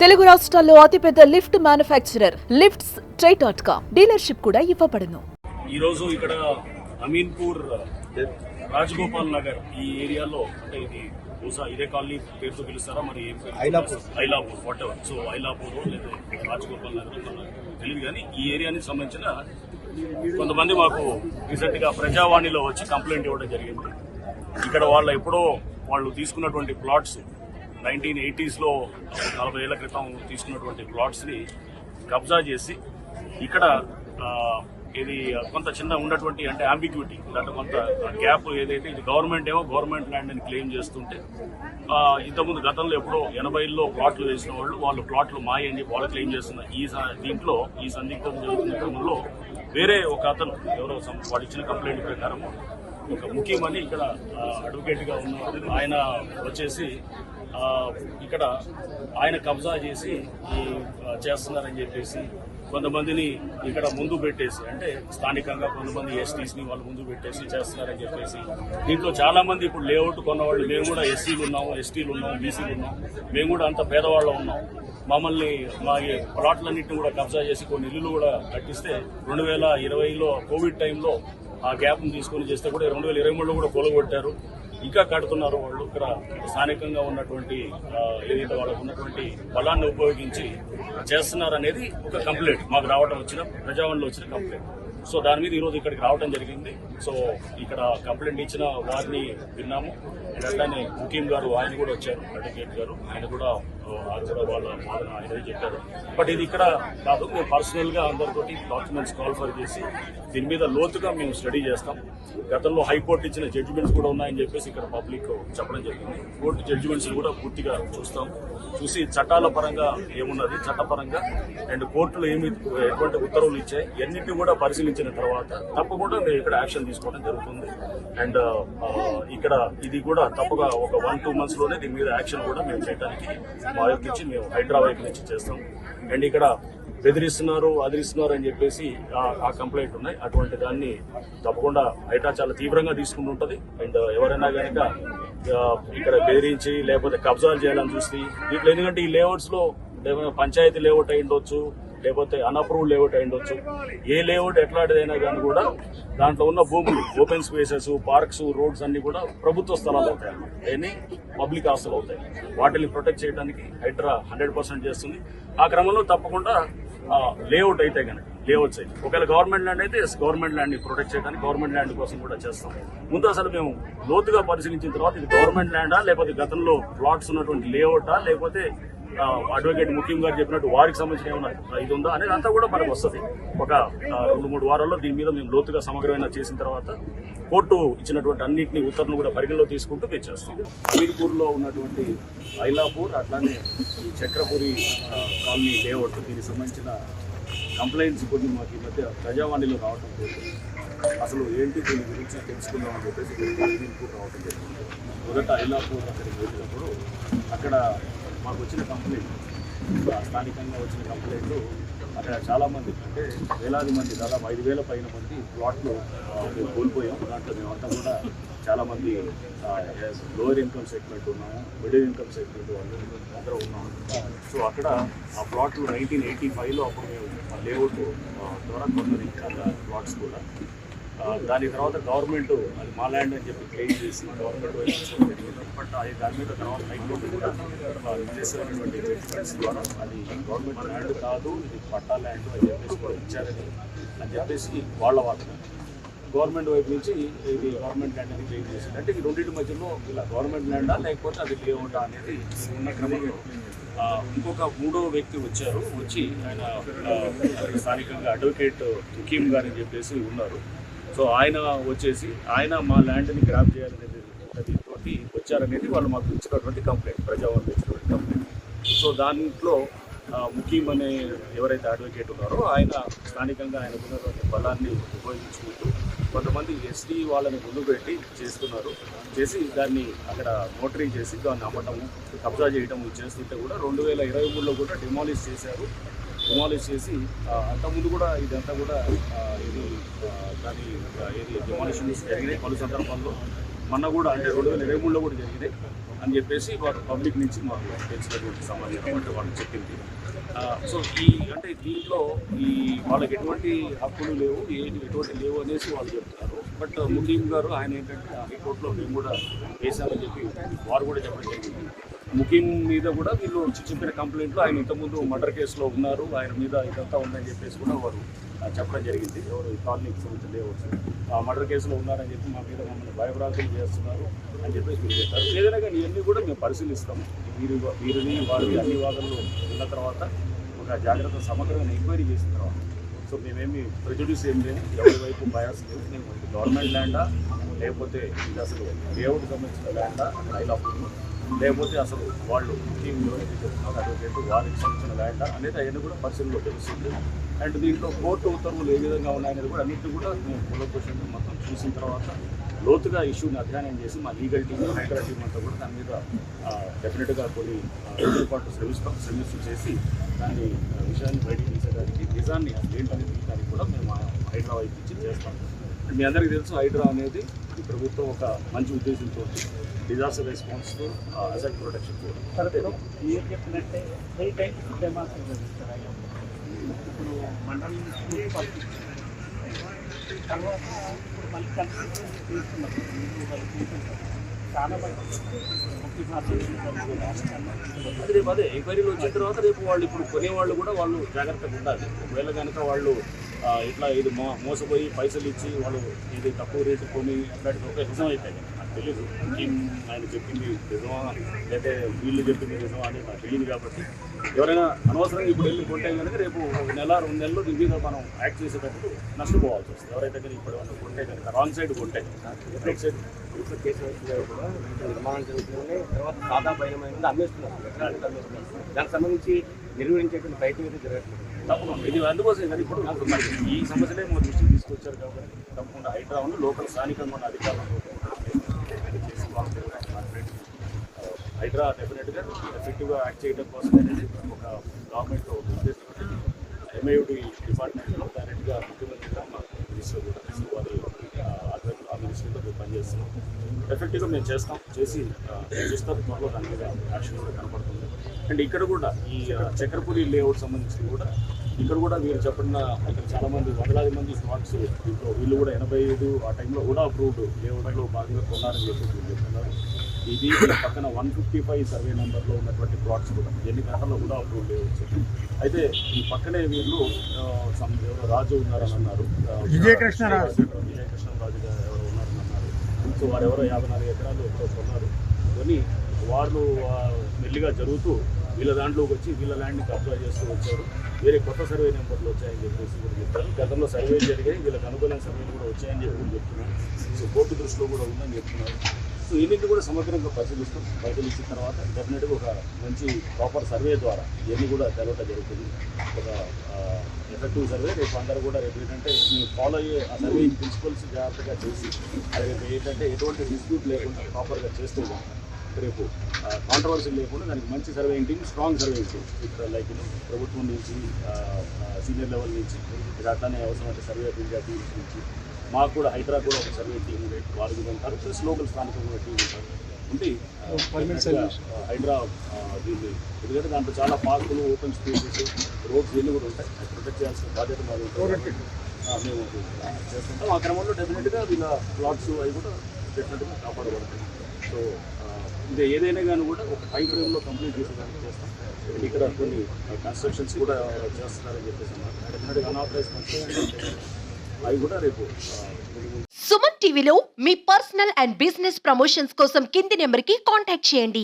తెలుగు రాష్ట్రాల్లో అతిపెద్ద lift manufacturer lifts try dot com dealership కూడా ఇవ్వబడును ఈరోజు ఇక్కడ అమీన్పూర్ రాజగోపాల్ నగర్ ఈ ఏరియాలో అంటే ఇది బహుశా ఇదే కాలనీ పేరుతో పిలుస్తారా మరి ఏం పేరు? Ailapur. Ailapur whatever so Ailapur లేదా రాజగోపాల్ నగర్ తెలియదు కానీ ఈ ఏరియానికి సంబంధించిన కొంతమంది మాకు రీసెంట్గా ప్రజావాణిలో వచ్చి కంప్లైంట్ ఇవ్వడం జరిగింది ఇక్కడ వాళ్ళ ఎప్పుడో వాళ్ళు తీసుకున్నటువంటి ప్లాట్స్ నైన్టీన్ ఎయిటీస్లో నలభై ఏళ్ళ క్రితం తీసుకున్నటువంటి ప్లాట్స్ని కబ్జా చేసి ఇక్కడ ఇది కొంత చిన్న ఉన్నటువంటి అంటే అంబిగ్యూటీ దాంట్లో కొంత గ్యాప్ ఏదైతే ఇది గవర్నమెంట్ ఏమో గవర్నమెంట్ ల్యాండ్ అని క్లెయిమ్ చేస్తుంటే ఇంతకుముందు గతంలో ఎప్పుడో ఎనభైలో ప్లాట్లు వేసిన వాళ్ళు వాళ్ళు ప్లాట్లు మాయ అని చెప్పి వాళ్ళు క్లెయిమ్ చేస్తున్న ఈ స- దీంట్లో ఈ సందిగ్ధం జరుగుతున్న క్రమంలో వేరే ఒక అతను ఎవరో వాళ్ళు ఇచ్చిన కంప్లైంట్ ప్రకారం ఒక ముఖ్యమని ఇక్కడ అడ్వకేట్గా ఉన్న ఆయన వచ్చేసి ఇక్కడ ఆయన కబ్జా చేసి చేస్తున్నారని చెప్పేసి కొంతమందిని ఇక్కడ ముందు పెట్టేసి అంటే స్థానికంగా కొంతమంది ఎస్టీస్ని వాళ్ళు ముందు పెట్టేసి చేస్తున్నారని చెప్పేసి దీంట్లో చాలా మంది ఇప్పుడు లేఅవుట్ కొన్నవాళ్ళు మేము కూడా ఎస్సీలు ఉన్నాం ఎస్టీలు ఉన్నాం బీసీలు ఉన్నాం మేము కూడా అంత పేదవాళ్ళం ఉన్నాం. మమ్మల్ని మా ఈ ప్లాట్లన్నింటినీ కూడా కబ్జా చేసి కొన్ని ఇల్లులు కూడా కట్టిస్తే రెండు వేల ఇరవైలో కోవిడ్ టైంలో ఆ గ్యాప్ను తీసుకొని చేస్తే కూడా రెండు వేల ఇరవై మూడులో కూడా కూలగొట్టారు. ఇంకా కడుతున్నారు వాళ్ళు. ఇక్కడ స్థానికంగా ఉన్నటువంటి ఏదైతే వాళ్ళకు ఉన్నటువంటి బలాన్ని ఉపయోగించి చేస్తున్నారు అనేది ఒక కంప్లైంట్ మాకు రావడం వచ్చిన ప్రజావాణిలో వచ్చిన కంప్లైంట్. సో దాని మీద ఈరోజు ఇక్కడికి రావడం జరిగింది. సో ఇక్కడ కంప్లైంట్ ఇచ్చిన వారిని విన్నాము. అండ్ అట్లానే ముఖ్యం గారు ఆయన కూడా వచ్చారు అడ్వకేట్ గారు. ఆయన కూడా వాళ్ళ వాదన చెప్పారు. బట్ ఇది ఇక్కడ కాదు మేము పర్సనల్గా అందరితోటి డాక్యుమెంట్స్ కాల్ఫర్ చేసి దీని మీద లోతుగా మేము స్టడీ చేస్తాం. గతంలో హైకోర్టు ఇచ్చిన జడ్జిమెంట్స్ కూడా ఉన్నాయని చెప్పేసి ఇక్కడ పబ్లిక్ చెప్పడం జరిగింది. కోర్టు జడ్జిమెంట్స్ కూడా పూర్తిగా చూస్తాం. చూసి చట్టాల పరంగా ఏమున్నది? చట్టపరంగా అండ్ కోర్టులు ఏమి ఎటువంటి ఉత్తర్వులు ఇచ్చాయి? ఎన్నింటినీ కూడా పరిశీలించిన తర్వాత తప్పకుండా మేము ఇక్కడ యాక్షన్ తీసుకోవడం జరుగుతుంది. అండ్ ఇక్కడ ఇది కూడా తప్పగా ఒక వన్ టూ మంత్స్లోనే దీని మీద యాక్షన్ కూడా మేము చేయడానికి మా వైపు నుంచి మేము హైదరాబాద్ నుంచి చేస్తాం. అండ్ ఇక్కడ బెదిరిస్తున్నారు అదిరిస్తున్నారు అని చెప్పేసి ఆ- కంప్లైంట్ ఉన్నాయి. అటువంటి దాన్ని తప్పకుండా హైడ్రా చాలా తీవ్రంగా తీసుకుంటుంటది అండ్ ఎవరైనా కనుక ఇక్కడ బెదిరించి లేకపోతే కబ్జాలు చేయాలని చూస్తే వీటిలో ఎందుకంటే ఈ లేఅవుట్స్లో పంచాయతీ లేఅవుట్ అయి ఉండొచ్చు లేకపోతే అన్అప్రూవ్డ్ లేఅవుట్ అయి ఉండొచ్చు. ఏ లేఅవుట్ ఎట్లాంటిదైనా కానీ కూడా దాంట్లో ఉన్న భూములు ఓపెన్ స్పేసెస్ పార్క్స్ రోడ్స్ అన్ని కూడా ప్రభుత్వ స్థలాలు అవుతాయి అవన్నీ పబ్లిక్ ఆస్తులు అవుతాయి. వాటిని ప్రొటెక్ట్ చేయడానికి హైడ్రా హండ్రెడ్ పర్సెంట్ చేస్తుంది. ఆ క్రమంలో తప్పకుండా లేఅవుట్ అయితే కనుక లేఅవుట్స్ అయితే. ఒకవేళ గవర్నమెంట్ ల్యాండ్ అయితే గవర్నమెంట్ ల్యాండ్ని ప్రొటెక్ట్ చేయడానికి గవర్నమెంట్ ల్యాండ్ కోసం కూడా చేస్తాం. ముందు అసలు మేము లోతుగా పరిశీలించిన తర్వాత ఇది గవర్నమెంట్ ల్యాండా లేకపోతే గతంలో ప్లాట్స్ ఉన్నటువంటి లేఅవుటా లేకపోతే అడ్వకేట్ ముఖ్యం గారు చెప్పినట్టు వారికి సంబంధించిన ఏమైనా ఇది ఉందా అనేది అంతా కూడా మనకు వస్తుంది. ఒక రెండు మూడు వారాల్లో దీని మీద మేము లోతుగా సమగ్రమైన చేసిన తర్వాత కోర్టు ఇచ్చినటువంటి అన్నింటినీ ఉత్తర్వులు కూడా పరిగణలో తీసుకుంటూ మేము చేస్తాం. అమీర్పూర్లో ఉన్నటువంటి ఐలాపూర్ అట్లానే ఈ చక్రపురి కాలనీ లేఅవుట్ దీనికి సంబంధించిన కంప్లైంట్స్ కొన్ని మాకు ఈ మధ్య ప్రజావాణిలో రావటం జరిగింది. అసలు ఏంటి దీని గురించి తెలుసుకుందాం అని చెప్పేసి అమీర్పూర్ జరిగింది. మొదట ఐలాపూర్ అక్కడికి వెళ్ళినప్పుడు అక్కడ మాకు వచ్చిన కంప్లైంట్ స్థానికంగా వచ్చిన కంప్లైంట్లు అక్కడ చాలామంది అంటే వేలాది మంది దాదాపు ఐదు వేల పైన మంది ప్లాట్లు మేము కోల్పోయాం. దాంట్లో మేమంతా కూడా చాలామంది లోయర్ లోవర్ ఇన్కమ్ సెగ్మెంట్ ఉన్నాము మిడిల్ ఇన్కమ్ సెగ్మెంట్ వాళ్ళు అందరూ ఉన్నాము సో అక్కడ ఆ ప్లాట్లు నైన్టీన్ ఎయిటీ ఫైవ్లో అప్పుడు మేము లేఅవుట్ ద్వారా కొన్నది ప్లాట్స్ కూడా. దాని తర్వాత గవర్నమెంట్ అది మా ల్యాండ్ అని చెప్పి క్లెయిమ్ చేసి గవర్నమెంట్ బట్ అది దాని మీద తర్వాత హైకోర్టు కూడా ఆ, జడ్జిమెంట్స్ ద్వారా అది గవర్నమెంట్ ల్యాండ్ కాదు ఇది పట్టా ల్యాండ్ అని చెప్పేసి కూడా ఇచ్చారని అని చెప్పేసి వాళ్ళ వాదన గవర్నమెంట్ వైపు నుంచి ఇది గవర్నమెంట్ ల్యాండ్ అని క్లెయిమ్ చేసింది. అంటే ఈ రెండింటి మధ్యలో ఇలా గవర్నమెంట్ ల్యాండా లేకపోతే అది లేవుంటా అనేది ఉన్న క్రమంలో ఇంకొక మూడో వ్యక్తి వచ్చారు వచ్చి ఆయన స్థానికంగా అడ్వకేట్ తుకీం గారు అని చెప్పేసి ఉన్నారు. సో ఆయన వచ్చేసి ఆయన మా ల్యాండ్ని గ్రాప్ చేయాలనేది తోటి వచ్చారనేది వాళ్ళు మాకు ఇచ్చినటువంటి కంప్లైంట్ ప్రజావాళ్ళు ఇచ్చినటువంటి కంప్లైంట్ సో దాంట్లో ఆ, ముఖీం అనే ఎవరైతే అడ్వకేట్ ఉన్నారో ఆయన స్థానికంగా ఆయన ఉన్నటువంటి బలాన్ని ఉపయోగించుకుంటూ కొంతమంది ఎస్టీ వాళ్ళని ముందు పెట్టి చేస్తున్నారు. చేసి దాన్ని అక్కడ నోటరీ చేసి దాన్ని అమ్మటము కబ్జా చేయటం చేస్తుంటే కూడా రెండు వేల ఇరవై మూడులో కూడా డిమాలిష్ చేశారు. డిమాలిష్ చేసి అంతకుముందు కూడా ఇదంతా కూడా ఆ, ఇది దాని ఏది డిమాలిషన్స్ జరిగినాయి పలు సందర్భాల్లో. మొన్న కూడా అంటే రెండు వేల ఇరవై మూడులో కూడా జరిగినాయి అని చెప్పేసి వారు పబ్లిక్ నుంచి మాకు తెలిసినటువంటి సమాచారం అంటే వాళ్ళు చెప్పింది. సో ఈ అంటే దీంట్లో ఈ వాళ్ళకి ఎటువంటి హక్కులు లేవు ఏంటి ఎటువంటి లేవు అనేసి వాళ్ళు చెప్తున్నారు. బట్ ముఖీం గారు ఆయన ఏంటంటే హైకోర్టులో మేము కూడా వేశామని చెప్పి వారు కూడా చెప్పడం జరిగింది. ముఖీం మీద కూడా వీళ్ళు చెప్పిన కంప్లైంట్లు ఆయన ఇంతకుముందు మర్డర్ కేసులో ఉన్నారు. ఆయన మీద ఇదంతా ఉందని చెప్పేసి కూడా వారు చెప్పడం జరిగింది. ఎవరు ఈ కాలనీకి సంబంధించిన లేవచ్చు. ఆ మర్డర్ కేసులో ఉన్నారని చెప్పి మా మీద మమ్మల్ని భయభ్రాంతులు చేస్తున్నారు అని చెప్పేసి మీరు చెప్పారు. ఏదైనా కానీ ఇవన్నీ కూడా మేము పరిశీలిస్తాము. వీరి వీరిని వారిని అన్ని వాదనలు ఉన్న తర్వాత ఒక జాగ్రత్త సమగ్రమైన ఎంక్వైరీ చేసిన తర్వాత సో మేమేమి ప్రెజుడిస్ ఏం లేదు. ఎవరి వైపు బయాస్ లేదు. మేము గవర్నమెంట్ ల్యాండా లేకపోతే ఇది అసలు లేఅవుట్ సంబంధించిన ల్యాండా లైలాపూర్ లేకపోతే అసలు వాళ్ళు టీంలో ఎవరైతే అడ్వకేట్ వారికి సంబంధించిన ల్యాండా అనేది అవన్నీ కూడా పరిశీలనలో తెలుస్తుంది. అండ్ దీంట్లో కోర్టు ఉత్తర్వులు ఏ విధంగా ఉన్నాయనేది కూడా అన్నింటి కూడా మేము ఫుల్ క్వశ్చన్ మొత్తం చూసిన తర్వాత లోతుగా ఇష్యూని అధ్యయనం చేసి మా లీగల్ టీం హైదరా టీం అంతా కూడా దాని మీద డెఫినెట్గా కొన్ని రోజుల పాటు సర్వీస్ సర్వీస్ చేసి దాన్ని విషయాన్ని బయటికి తీసేదానికి నిజాన్ని అసలు తీయడానికి కూడా మేము హైదరాబాద్ హైడ్రా వైపు చేస్తాం. మీ అందరికీ తెలుసు హైడ్రా అనేది ఈ ప్రభుత్వం ఒక మంచి ఉద్దేశంతో డిజాస్టర్ రెస్పాన్స్ అసెట్ ప్రొటెక్షన్ ఇప్పుడు మండలం తర్వాత మళ్ళీ చాలా రేపు అదే ఎంక్వైరీలు వచ్చిన తర్వాత రేపు వాళ్ళు ఇప్పుడు కొనేవాళ్ళు కూడా వాళ్ళు జాగ్రత్తగా ఉండాలి. ఒకవేళ కనుక వాళ్ళు ఇట్లా ఇది మో మోసపోయి పైసలు ఇచ్చి వాళ్ళు ఇది తక్కువ రేటు కొని అట్లాంటిది ఒక నిజం అయితే నాకు తెలియదు. ఆయన చెప్పింది నిజమా? లేదా వీళ్ళు చెప్పింది నిజమా అనేది నాకు తెలియదు కాబట్టి ఎవరైనా అనవసరంగా ఇప్పుడు వెళ్ళి కొంటే కనుక రేపు ఒక నెల రెండు నెలలు దీని మీద మనం యాక్ట్ చేసేటప్పుడు నష్టపోవాల్సి వస్తుంది. ఎవరైతే కనుక ఇప్పుడు ఏమైనా కొంటే కనుక రాంగ్ సైడ్ కొంటే రైట్ సైడ్ ఇప్పుడు కేసు వచ్చినా కూడా ఇంకా నిర్మాణం జరుగుతుంది తర్వాత సాదా అమ్మేస్తున్నారు. దానికి సంబంధించి నిర్వహించేటువంటి ప్రయత్నం అయితే జరగట్లేదు. తప్పకుండా. ఇది అందుకోసం కానీ ఇప్పుడు ఈ సమస్యలే మా దృష్టికి తీసుకొచ్చారు కాబట్టి తప్పకుండా హైదరాబాద్ లోకల్ స్థానికంగా ఉన్న అధికారులు చేసి హైడ్రా డెఫినెట్గా ఎఫెక్టివ్గా యాక్ట్ చేయడం కోసం అనేది ఒక గవర్నమెంట్ ఒక ఉద్దేశం ఎంఐడి డిపార్ట్మెంట్లో డైరెక్ట్గా ముఖ్యమంత్రి మా మినిస్టర్ కూడా వారి ఆ, మేము పనిచేస్తున్నాం ఎఫెక్టివ్గా మేము చేస్తాం చేసి చూస్తాం త్వరలో దాని మీద యాక్షన్ కూడా కనపడుతుంది అండ్ ఇక్కడ కూడా ఈ చక్రపూరి లేఅవుట్ సంబంధించి కూడా ఇక్కడ కూడా మీరు చెప్పిన ఇక్కడ చాలా మంది వందలాది మంది స్టాక్స్ దీంట్లో వీళ్ళు కూడా ఎనభై ఐదు ఆ టైంలో కూడా అప్రూవ్డ్ లేఅవుట్లో భాగంగా కొన్నారని చెప్పి చెప్తున్నారు. ఇది పక్కన వన్ ఫిఫ్టీ ఫైవ్ సర్వే నెంబర్లో ఉన్నటువంటి ప్లాట్స్ కూడా ఎన్ని గంటల్లో కూడా అప్రూవ్ లేవచ్చు అయితే ఈ పక్కనే వీళ్ళు ఎవరో రాజు ఉన్నారని అన్నారు. విజయకృష్ణరాజు. విజయకృష్ణరాజు గారు ఎవరో ఉన్నారని అన్నారు. సో వారు ఎవరో యాభై నాలుగు ఎకరాలు ఎంతో కొన్నారు. కొని వాళ్ళు మెల్లిగా జరుగుతూ వీళ్ళ దాంట్లోకి వచ్చి వీళ్ళ ల్యాండ్ని కబ్జా చేస్తూ వచ్చారు. వేరే కొత్త సర్వే నెంబర్లు వచ్చాయని చెప్పేసి కూడా చెప్తారు. గతంలో సర్వే జరిగాయి వీళ్ళకి అనుకూలమైన సర్వేలు కూడా వచ్చాయని చెప్పి చెప్తున్నారు. సో కోర్టు దృష్టిలో కూడా ఉందని చెప్తున్నారు. సో ఇన్నింటి కూడా సమగ్రంగా పరిశీలిస్తాం. పరిశీలించిన తర్వాత డెఫినెట్గా ఒక మంచి ప్రాపర్ సర్వే ద్వారా ఇవన్నీ కూడా తెలవటం జరుగుతుంది. ఒక ఎఫెక్టివ్ సర్వే. రేపు అందరూ కూడా రేపు ఏంటంటే మేము ఫాలో అయ్యే ఆ సర్వే ప్రిన్సిపల్స్ జాగ్రత్తగా చేసి రేపు ఏంటంటే ఎటువంటి డిస్ప్యూట్ లేకుండా ప్రాపర్గా చేస్తూ ఉంటాం. రేపు కాంట్రవర్సీ లేకుండా దానికి మంచి surveying team strong surveying team ఇక్కడ లైక్ ప్రభుత్వం నుంచి సీనియర్ లెవెల్ నుంచి అట్లానే అవసరమైతే సర్వే ఇండియా టీమ్స్ నుంచి. మాకు కూడా హైదరాబాద్ కూడా ఒక సర్వే టీం వారు కూడా ఉంటారు. ప్లస్ లోకల్ స్థానికంగా కూడా టీం ఉంటారు. ఉండి హైడ్రా దీన్ని. ఎందుకంటే దాంట్లో చాలా పార్కులు ఓపెన్ స్పేసెస్ రోడ్స్ ఇవన్నీ కూడా ఉంటాయి. అది ప్రొటెక్ట్ చేయాల్సిన బాధ్యత మాది మేము చేస్తుంటాం. ఆ క్రమంలో డెఫినెట్గా వీళ్ళ ప్లాట్స్ అవి కూడా డెఫినెట్గా కాపాడబడుతుంది. సో ఇది ఏదైనా కానీ కూడా ఒక టైం ఫ్రేమ్లో కంప్లీట్ చేసేదానికి చేస్తాం. ఇక్కడ కొన్ని కన్స్ట్రక్షన్స్ కూడా చేస్తున్నారని చెప్పేసి అన్నారు. అన్ఆథరైజ్ కన్స్ట్రక్షన్ అవి కూడా రేపు సుమన్ టీవీలో మీ పర్సనల్ అండ్ బిజినెస్ ప్రమోషన్స్ కోసం కింది నెంబర్కి కాంటాక్ట్ చేయండి.